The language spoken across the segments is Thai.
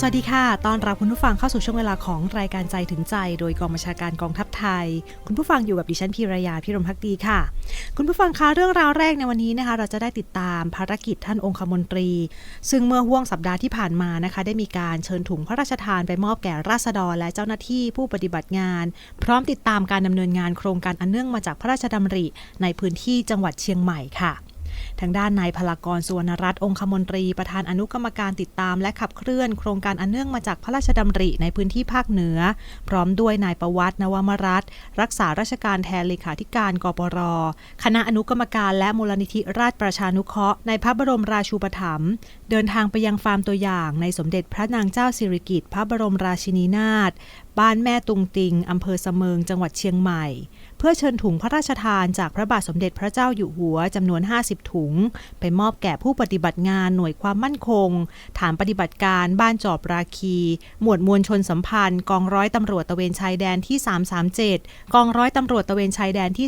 สวัสดีค่ะ ตอนรับคุณผู้ฟังเข้าสู่ช่วงเวลาของรายการใจถึงใจ โดยกองบัญชาการกองทัพ ไทย คุณผู้ฟังอยู่กับดิฉันพีรยาพิรมพักดีค่ะ คุณผู้ฟังคะเรื่องราวแรกในวันนี้นะคะ เราจะได้ติดตามภารกิจท่านองคมนตรี ซึ่งเมื่อห่วงสัปดาห์ที่ผ่านมานะคะ ได้มีการเชิญถุงพระราชทานไปมอบแก่ราษฎรและเจ้าหน้าที่ผู้ปฏิบัติงาน พร้อมติดตามการดำเนินงานโครงการอันเนื่องมาจากพระราชดำริในพื้นที่จังหวัดเชียงใหม่ค่ะ ทางด้านนายพลากรสุวรรณรัตน์องคมนตรีประธานอนุกรรมการติดตาม และขับเคลื่อนโครงการอันเนื่องมาจากพระราชดำริในพื้นที่ภาคเหนือ พร้อมด้วยนายประวัตินวมรัตน์รักษาราชการแทนเลขาธิการกปร คณะอนุกรรมการและมูลนิธิราชประชานุเคราะห์ในพระบรมราชูปถัมภ์เดินทางไปยังฟาร์มตัวอย่างในสมเด็จพระนางเจ้าสิริกิติ์พระบรมราชินีนาถบ้านแม่ตุงติงอำเภอเสมิงจังหวัดเชียงใหม่ เพื่อเชิญถุงพระราชทานจากพระบาทสมเด็จพระเจ้าอยู่หัวจำนวน 50 ถุง ไปมอบแก่ผู้ปฏิบัติงานหน่วยความมั่นคง ฐานปฏิบัติการบ้านจอบราคี หมวดมวลชนสัมพันธ์ กองร้อยตำรวจตระเวนชายแดนที่ 337 กองร้อยตำรวจตระเวนชายแดนที่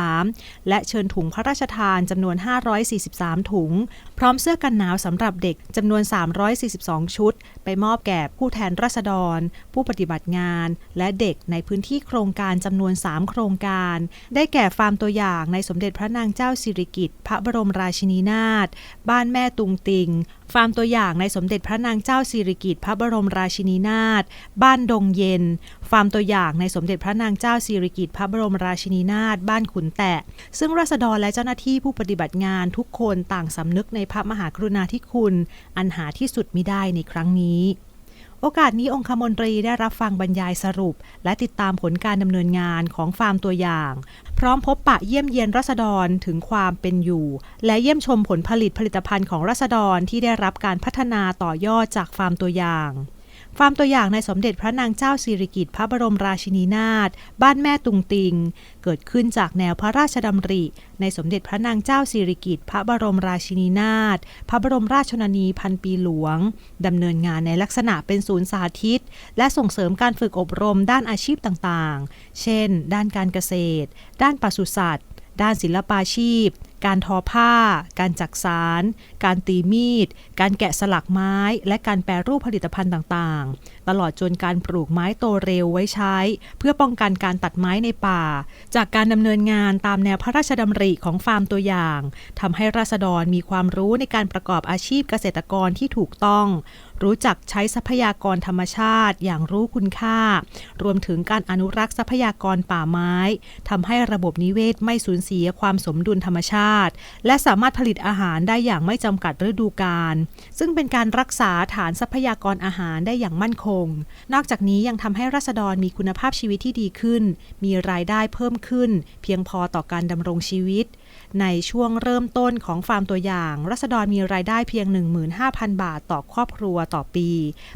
333 และเชิญถุงพระราชทานจำนวน 543 ถุง พร้อมเสื้อกันหนาวสำหรับเด็กจำนวน 342 ชุด ไปมอบแก่ผู้แทนราษฎร ผู้ปฏิบัติงาน และเด็กในพื้นที่โครงการจำนวน 3 โครงการ ได้แก่ฟาร์มตัวอย่างในสมเด็จพระนางเจ้าสิริกิติ์พระบรมราชินีนาถบ้านแม่ตุงติง ฟาร์มตัวอย่างในสมเด็จพระนางเจ้าสิริกิติ์พระบรมราชินีนาถบ้านดงเย็น ฟาร์มตัวอย่างในสมเด็จพระนางเจ้าสิริกิติ์พระบรมราชินีนาถบ้านขุนแตะ ซึ่งราษฎรและเจ้าหน้าที่ผู้ปฏิบัติงานทุกคนต่างสำนึกในพระมหากรุณาธิคุณ อันหาที่สุดมิได้ในครั้งนี้ โอกาสนี้องคมนตรีได้รับฟังบรรยายสรุป และติดตามผลการดำเนินงานของฟาร์มตัวอย่าง พร้อมพบปะเยี่ยมเยียนรัษฎรถึงความเป็นอยู่ และเยี่ยมชมผลผลิตผลิตภัณฑ์ของรัษฎรที่ได้รับการพัฒนาต่อยอดจากฟาร์มตัวอย่าง ฟาร์มตัวอย่างในสมเด็จพระนางเจ้าสิริกิติ์พระบรมราชินีนาถบ้านแม่ตุงติง เกิดขึ้นจากแนวพระราชดำริ ในสมเด็จพระนางเจ้าสิริกิติ์พระบรมราชินีนาถพระบรมราชชนนีพันปีหลวงดำเนินงานในลักษณะเป็นศูนย์สาธิต และส่งเสริมการฝึกอบรมด้านอาชีพต่างๆ เช่น ด้านการเกษตร ด้านปศุสัตว์ ด้านศิลปาชีพ การทอผ้า การจักสาร การตีมีด การแกะสลักไม้ และการแปรรูปผลิตภัณฑ์ต่างๆตลอดจนการปลูกไม้โตเร็วไว้ใช้ เพื่อป้องกันการตัดไม้ในป่า จากการดำเนินงานตามแนวพระราชดำริของฟาร์มตัวอย่างทำให้ราษฎรมีความรู้ในการประกอบอาชีพเกษตรกรที่ถูกต้อง รู้จักใช้ทรัพยากรธรรมชาติอย่างรู้คุณค่า รวมถึงการอนุรักษ์ทรัพยากรป่าไม้ทำให้ระบบนิเวศไม่สูญเสียความสมดุลธรรมชาติ และสามารถผลิตอาหารได้อย่างไม่จำกัดฤดูกาลซึ่งเป็นการรักษาฐานทรัพยากรอาหารได้อย่างมั่นคงนอกจากนี้ยังทำให้ราษฎรมีคุณภาพชีวิตที่ดีขึ้น มีรายได้เพิ่มขึ้น เพียงพอต่อการดำรงชีวิต ในช่วงเริ่มต้นของฟาร์มตัวอย่าง รัษฎรมีรายได้เพียง 15,000 บาทต่อครอบครัวต่อปี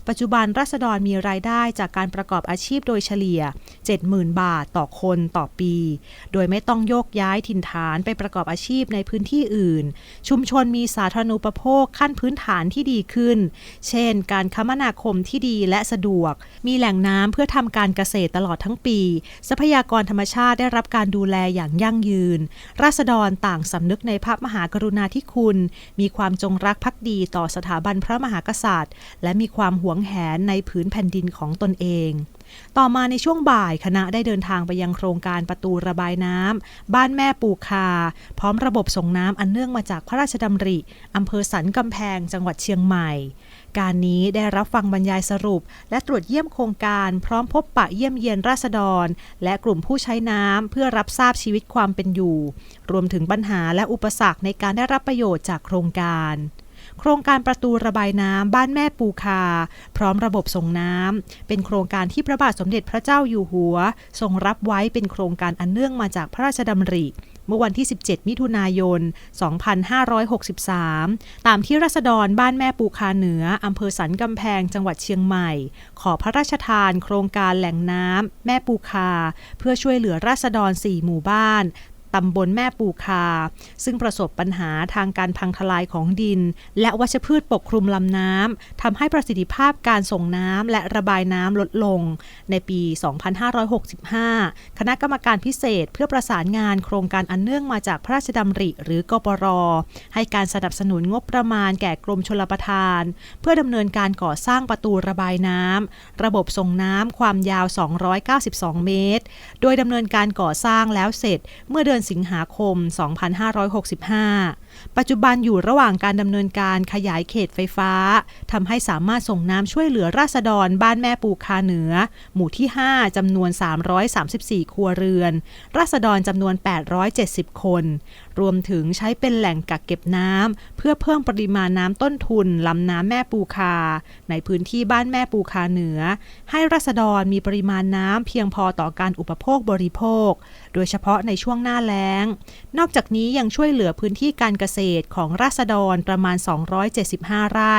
ปัจจุบันรัษฎรมีรายได้จากการประกอบอาชีพโดยเฉลี่ย 70,000 บาทต่อคนต่อปี โดยไม่ต้องโยกย้ายถิ่นฐานไปประกอบอาชีพในพื้นที่อื่น ชุมชนมีสาธารณูปโภคขั้นพื้นฐานที่ดีขึ้น เช่น การคมนาคมที่ดีและสะดวก มีแหล่งน้ำเพื่อทำการเกษตรตลอดทั้งปี ทรัพยากรธรรมชาติได้รับการดูแลอย่างยั่งยืน ราษฎรตางสำนึกในพระมหากรุณาธิคุณ มีความจงรักภักดีต่อสถาบันพระมหากษัตริย์ และมีความหวงแหนในผืนแผ่นดินของตนเอง ต่อมาในช่วงบ่ายคณะได้เดินทางไปยังโครงการประตูระบายน้ำ บ้านแม่ปูคา พร้อมระบบส่งน้ำอันเนื่องมาจากพระราชดำริอำเภอสันกำแพงจังหวัดเชียงใหม่ การนี้ได้รับฟังบรรยายสรุป และตรวจเยี่ยมโครงการพร้อมพบปะเยี่ยมเยียนราษฎร และกลุ่มผู้ใช้น้ำเพื่อรับทราบชีวิตความเป็นอยู่ รวมถึงปัญหาและอุปสรรคในการได้รับประโยชน์จากโครงการโครงการประตูระบายน้ำบ้านแม่ปูคา พร้อมระบบส่งน้ำเป็นโครงการที่พระบาทสมเด็จพระเจ้าอยู่หัว ทรงรับไว้เป็นโครงการอันเนื่องมาจากพระราชดำริ เมื่อวันที่ 17 มิถุนายน 2563 ตามที่รัษฎรบ้านแม่ปูคาเหนืออำเภอสันกำแพงจังหวัดเชียงใหม่ ขอพระราชทานโครงการแหล่งน้ำแม่ปูคา เพื่อช่วยเหลือราษฎร 4 หมู่บ้าน ตำบลแม่ปูคา ซึ่งประสบปัญหาทางการพังทลายของดิน และวัชพืชปกคลุมลำน้ำทำให้ประสิทธิภาพการส่งน้ำและระบายน้ำลดลง ในปี 2565 คณะกรรมการพิเศษเพื่อประสานงานโครงการอันเนื่องมาจากพระราชดำริ หรือกปร ให้การสนับสนุนงบประมาณแก่กรมชลประทาน เพื่อดำเนินการก่อสร้างประตูระบายน้ำระบบส่งน้ำความยาว 292 เมตร โดยดำเนินการก่อสร้างแล้วเสร็จเมื่อเดือนอนสิงหาคม 2565 ปัจจุบันอยู่ระหว่างการดำเนินการขยายเขตไฟฟ้าทำให้สามารถส่งน้ำช่วยเหลือราษฎรบ้านแม่ปูคาเหนือ หมู่ที่ 5จำนวน 334 ครัวเรือน ราษฎรจำนวน 870 คน รวมถึงใช้เป็นแหล่งกักเก็บน้ำเพื่อเพิ่มปริมาณน้ำต้นทุนลำน้ำแม่ปูคา ในพื้นที่บ้านแม่ปูคาเหนือ ให้ราษฎรมีปริมาณน้ำเพียงพอต่อการอุปโภคบริโภค โดยเฉพาะในช่วงหน้าแล้ง นอกจากนี้ยังช่วยเหลือพื้นที่การเกษตรของราษฎรประมาณ 275 ไร่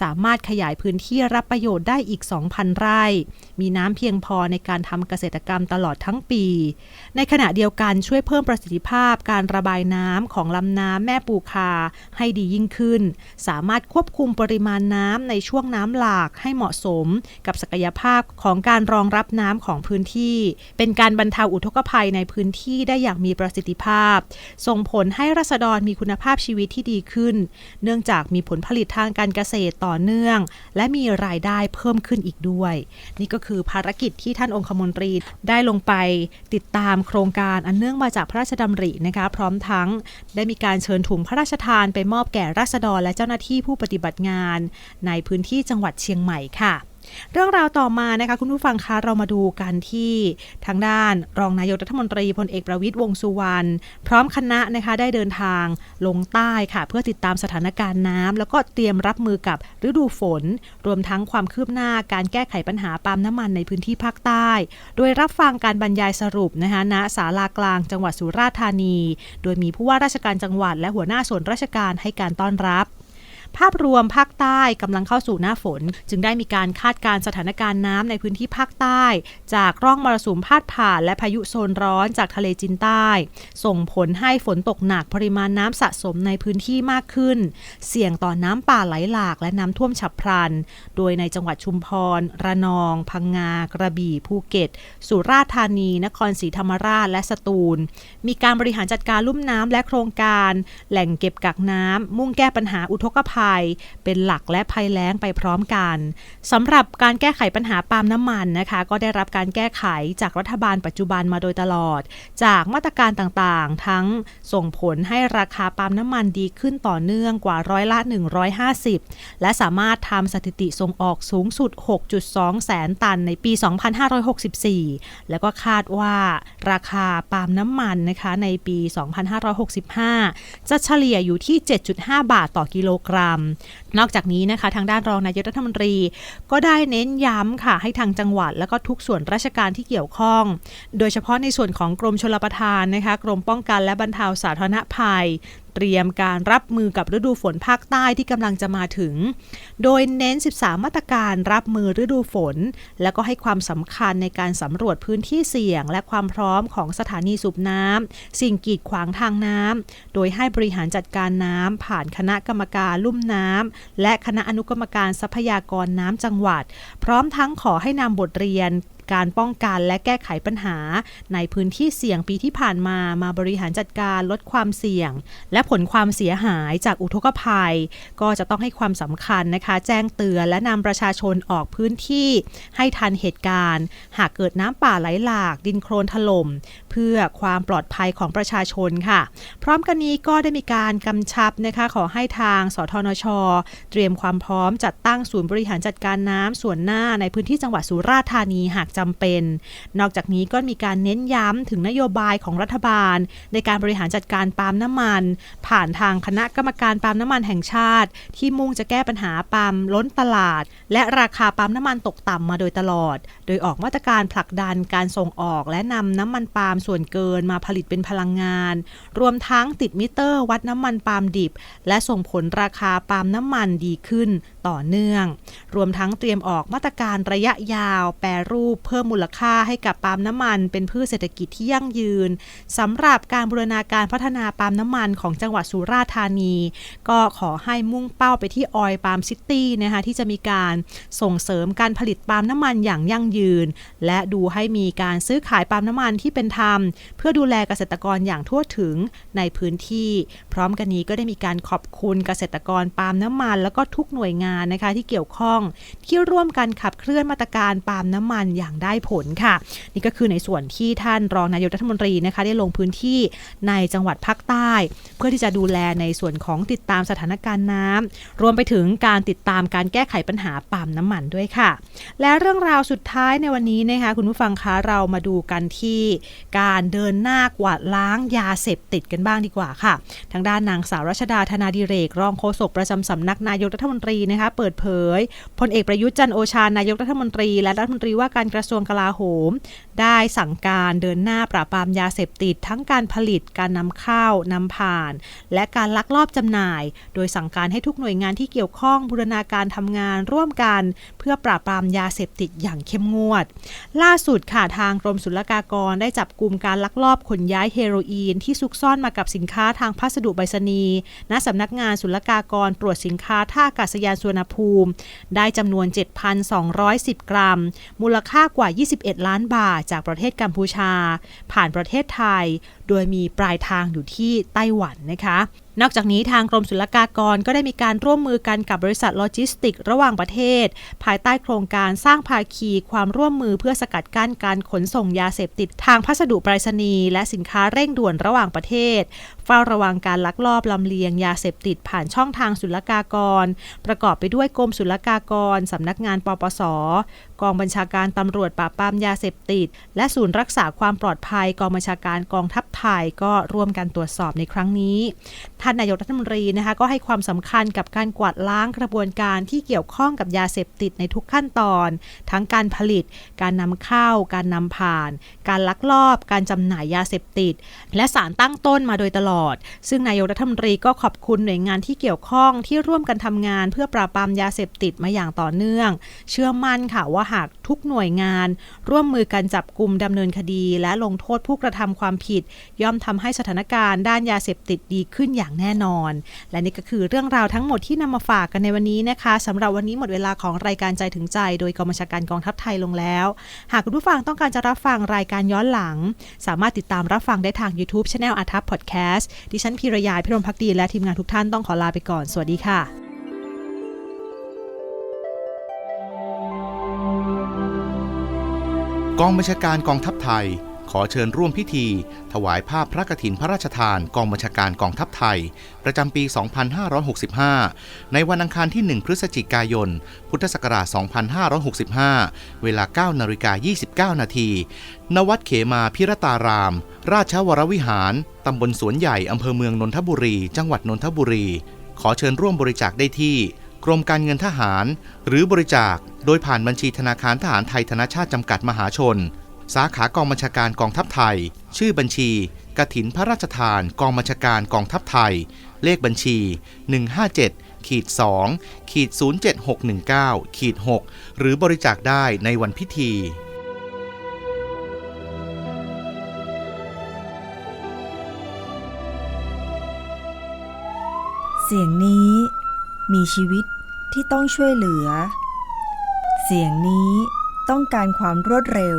สามารถขยายพื้นที่รับประโยชน์ได้อีก 2,000 ไร่ มีน้ำเพียงพอในการทำเกษตรกรรมตลอดทั้งปี ในขณะเดียวกันช่วยเพิ่มประสิทธิภาพการระบายน้ำของลำน้ำแม่ปูคาให้ดียิ่งขึ้น สามารถควบคุมปริมาณน้ำในช่วงน้ำหลากให้เหมาะสมกับศักยภาพของการรองรับน้ำของพื้นที่ เป็นการบรรเทาอุทกภัยในพื้นที่ได้อย่างมีประสิทธิภาพ ส่งผลให้รัษฎรมีคุณภาพชีวิตที่ดีขึ้น เนื่องจากมีผลผลิตทางการเกษตรต่อเนื่อง และมีรายได้เพิ่มขึ้นอีกด้วย นี่ก็คือภารกิจที่ท่านองคมนตรีได้ลงไปติดตามโครงการอันเนื่องมาจากพระราชดำรินะคะ พร้อมทั้งได้มีการเชิญถุงพระราชทานไปมอบแก่ราษฎรและเจ้าหน้าที่ผู้ปฏิบัติงาน ในพื้นที่จังหวัดเชียงใหม่ค่ะ เรื่องราวต่อมานะคะคุณผู้ฟังคะเรามาดูกันที่ทางด้านรองนายกรัฐมนตรีพลเอกประวิตยวงสุวรรณพร้อมคณะนะคะได้เดินทางลงใต้ค่ะ เพื่อติดตามสถานการณ์น้ำแล้วก็เตรียมรับมือกับฤดูฝน รวมทั้งความคืบหน้าการแก้ไขปัญหาปาล์มน้ำมันในพื้นที่ภาคใต้ โดยรับฟังการบรรยายสรุปนะคะณศาลากลางจังหวัดสุราษฎร์ธานี โดยมีผู้ว่าราชการจังหวัด และหัวหน้าส่วนราชการให้การต้อนรับ ภาพรวมภาคใต้กำลังเข้าสู่หน้าฝน จึงได้มีการคาดการณ์สถานการณ์น้ำในพื้นที่ภาคใต้ จากร่องมรสุมพาดผ่านและพายุโซนร้อนจากทะเลจีนใต้ ส่งผลให้ฝนตกหนักปริมาณน้ำสะสมในพื้นที่มากขึ้น เสี่ยงต่อน้ำป่าไหลหลากและน้ำท่วมฉับพลัน โดยในจังหวัดชุมพร ระนอง พังงา กระบี่ ภูเก็ต สุราษฎร์ธานี นครศรีธรรมราช และสตูล มีการบริหารจัดการลุ่มน้ำและโครงการ แหล่งเก็บกักน้ำมุ่งแก้ปัญหาอุทกภัยเป็นหลักและภัยแล้งไปพร้อมกันสำหรับการแก้ไขปัญหาปาล์มน้ำมันนะคะ ก็ได้รับการแก้ไขจากรัฐบาลปัจจุบันมาโดยตลอด จากมาตรการต่างๆ ทั้งส่งผลให้ราคาปาล์มน้ำมันดีขึ้นต่อเนื่องกว่าร้อยละ 150 และสามารถทำสถิติส่งออกสูงสุด 6.2 แสนตันในปี 2564 แล้วก็คาดว่าราคาปาล์มน้ำมันนะคะในปี 2565 จะเฉลี่ยอยู่ที่ 7.5 บาทต่อกิโลกรัมนอกจากนี้นะคะ ทางด้านรองนายกรัฐมนตรี ก็ได้เน้นย้ำค่ะ ให้ทางจังหวัด และก็ทุกส่วนราชการที่เกี่ยวข้อง โดยเฉพาะในส่วนของกรมชลประทานนะคะกรมป้องกันและบรรเทาสาธารณภัยเตรียมการรับมือกับฤดูฝนภาคใต้ที่กำลังจะมาถึง โดยเน้น 13 มาตรการรับมือฤดูฝน และก็ให้ความสำคัญในการสำรวจพื้นที่เสี่ยง และความพร้อมของสถานีสูบน้ำสิ่งกีดขวางทางน้ำโดยให้บริหารจัดการน้ำผ่านคณะกรรมการลุ่มน้ำและคณะอนุกรรมการทรัพยากรน้ำจังหวัด พร้อมทั้งขอให้นำบทเรียน การป้องกันและแก้ไขปัญหา ในพื้นที่เสี่ยงปีที่ผ่านมามาบริหารจัดการลดความเสี่ยง และผลความเสียหายจากอุทกภัย ก็จะต้องให้ความสำคัญนะคะ แจ้งเตือนและนำประชาชนออกพื้นที่ให้ทันเหตุการณ์ หากเกิดน้ำป่าไหลหลาก ดินโคลนถล่มเพื่อความปลอดภัยของประชาชนค่ะ พร้อมกันนี้ก็ได้มีการกำชับนะคะขอให้ทางสทนช เตรียมความพร้อมจัดตั้งศูนย์บริหารจัดการน้ำส่วนหน้าในพื้นที่จังหวัดสุราษฎร์ธานีหากจำเป็น นอกจากนี้ก็มีการเน้นย้ำถึงนโยบายของรัฐบาล ในการบริหารจัดการปาล์มน้ำมัน ผ่านทางคณะกรรมการปาล์มน้ำมันแห่งชาติ ที่มุ่งจะแก้ปัญหาปาล์มล้นตลาด และราคาปาล์มน้ำมันตกต่ำมาโดยตลอด โดยออกมาตรการผลักดันการส่งออกและนำน้ำมันปาล์มส่วนเกินมาผลิตเป็นพลังงาน รวมทั้งติดมิเตอร์วัดน้ำมันปาล์มดิบ และส่งผลราคาปาล์มน้ำมันดีขึ้นต่อเนื่อง รวมทั้งเตรียมออกมาตรการระยะยาว แปรรูปเพิ่มมูลค่าให้กับปาล์มน้ำมัน เป็นพืชเศรษฐกิจที่ยั่งยืนสำหรับการบูรณาการพัฒนาปาล์มน้ำมันของจังหวัดสุราษฎร์ธานี ก็ขอให้มุ่งเป้าไปที่ออยปาล์มซิตี้นะคะที่จะมีการส่งเสริมการผลิตปาล์มน้ำมันอย่างยั่งยืน และดูให้มีการซื้อขายปาล์มน้ำมันที่เป็นธรรม เพื่อดูแลเกษตรกรอย่างทั่วถึงในพื้นที่ พร้อมกันนี้ก็ได้มีการขอบคุณเกษตรกรปาล์มน้ำมัน แล้วก็ทุกหน่วยงานนะคะที่เกี่ยวข้องที่ร่วมกันขับเคลื่อนมาตรการปาล์มน้ำมันอย่างได้ผลค่ะ นี่ก็คือในส่วนที่ท่านรองนายกรัฐมนตรีนะคะได้ลงพื้นที่ในจังหวัดภาคใต้ เพื่อที่จะดูแลในส่วนของติดตามสถานการณ์น้ำรวมไปถึงการติดตามการแก้ไขปัญหาปาล์มน้ำมันด้วยค่ะ และเรื่องราวสุดท้ายในวันนี้นะคะคุณผู้ฟังคะเรามาดูกันที่การเดินหน้ากวาดล้างยาเสพติดกันบ้างดีกว่าค่ะ ทางด้านนางสาวรัชดาธนาดิเรก รองโฆษกประจำสำนักนายกรัฐมนตรีนะคะเปิดเผยพลเอกประยุทธ์จันโอชานายกรัฐมนตรี และรัฐมนตรีว่าการกระระทรวงกลาโหม ได้สั่งการเดินหน้าปราบปรามยาเสพติด ทั้งการผลิตการนำเข้านำผ่าน และการลักลอบจำหน่าย โดยสั่งการให้ทุกหน่วยงานที่เกี่ยวข้องบูรณาการทำงานร่วมกัน เพื่อปราบปรามยาเสพติดอย่างเข้มงวด ล่าสุดค่ะทางกรมศุลกากรได้จับกลุ่มการลักลอบขนย้ายเฮโรอีน ที่ซุกซ่อนมากับสินค้าทางพัสดุไปรษณีย์ณสำนักงานศุลกากรตรวจสินค้าท่าอากาศยานสุวรรณภูมิ ได้จำนวน 7,210 กรัม มูลค่ากว่า 21 ล้านบาทจากประเทศกัมพูชา ผ่านประเทศไทย โดยมีปลายทางอยู่ที่ไต้หวันนะคะนอกจากนี้ทางกรมศุลกากรก็ได้มีการร่วมมือกันกับบริษัทโลจิสติกส์ระหว่างประเทศ ภายใต้โครงการสร้างภาคีความร่วมมือเพื่อสกัดกั้นการขนส่งยาเสพติดทางพัสดุไปรษณีย์และสินค้าเร่งด่วนระหว่างประเทศ เฝ้าระวังการลักลอบลำเลียงยาเสพติดผ่านช่องทางศุลกากร ประกอบไปด้วยกรมศุลกากรสำนักงานปปส กองบัญชาการตำรวจปราบปรามยาเสพติด และศูนย์รักษาความปลอดภัย กองบัญชาการกองทัพไทยก็ร่วมกันตรวจสอบในครั้งนี้ท่านนายกรัฐมนตรีนะคะก็ให้ความสำคัญกับการกวาดล้างกระบวนการที่เกี่ยวข้องกับยาเสพติดในทุกขั้นตอน ทั้งการผลิต การนำเข้า การนำผ่าน การลักลอบ การจำหน่ายยาเสพติด และสารตั้งต้นมาโดยตลอด ซึ่งนายกรัฐมนตรีก็ขอบคุณหน่วยงานที่เกี่ยวข้องที่ร่วมกันทำงานเพื่อปราบปรามยาเสพติดมาอย่างต่อเนื่อง เชื่อมั่นค่ะว่าหากทุกหน่วยงาน ร่วมมือกันจับกลุ่มดำเนินคดี และลงโทษผู้กระทำความผิด ย่อมทำให้สถานการณ์ด้านยาเสพติดดีขึ้นอย่างแน่นอน และนี่ก็คือเรื่องราวทั้งหมดที่นำมาฝากกันในวันนี้นะคะสำหรับวันนี้หมดเวลาของรายการใจถึงใจ โดยกองบัญชาการกองทัพไทยลงแล้ว หากคุณผู้ฟังต้องการจะรับฟังรายการย้อนหลัง สามารถติดตามรับฟังได้ทาง YouTube c h anel อาทัพพอดแคสต์ดิฉันพีรยาพิรมพักดีและทีมงานทุกท่านต้องขอลาไปก่อนสวัสดีค่ะกองบัญชาการกองทัพไทย ขอเชิญร่วมพิธี ถวายภาพพระกฐินพระราชทานกองบัญชาการกองทัพไทย ประจำปี 2565 ในวันอังคารที่ 1 พฤศจิกายน พุทธศักราช 2565 เวลา 9นาฬิกา29 นาทีณวัดเขมาพิรตาราม ราชวรวิหาร ตำบลสวนใหญ่ อำเภอเมืองนนทบุรี จังหวัดนนทบุรี ขอเชิญร่วมบริจาคได้ที่กรมการเงินทหาร หรือบริจาค โดยผ่านบัญชีธนาคารทหารไทยธนชาติจำกัดมหาชน สาขากองบัญชาการกองทัพไทย ชื่อบัญชีกระถินพระราชทานกองบัญชาการกองทัพไทย เลขบัญชี 157ขีด2ขีด07619ขีด6หรือบริจาคได้ในวันพิธีเสียงนี้มีชีวิตที่ต้องช่วยเหลือ เสียงนี้ต้องการความรวดเร็ว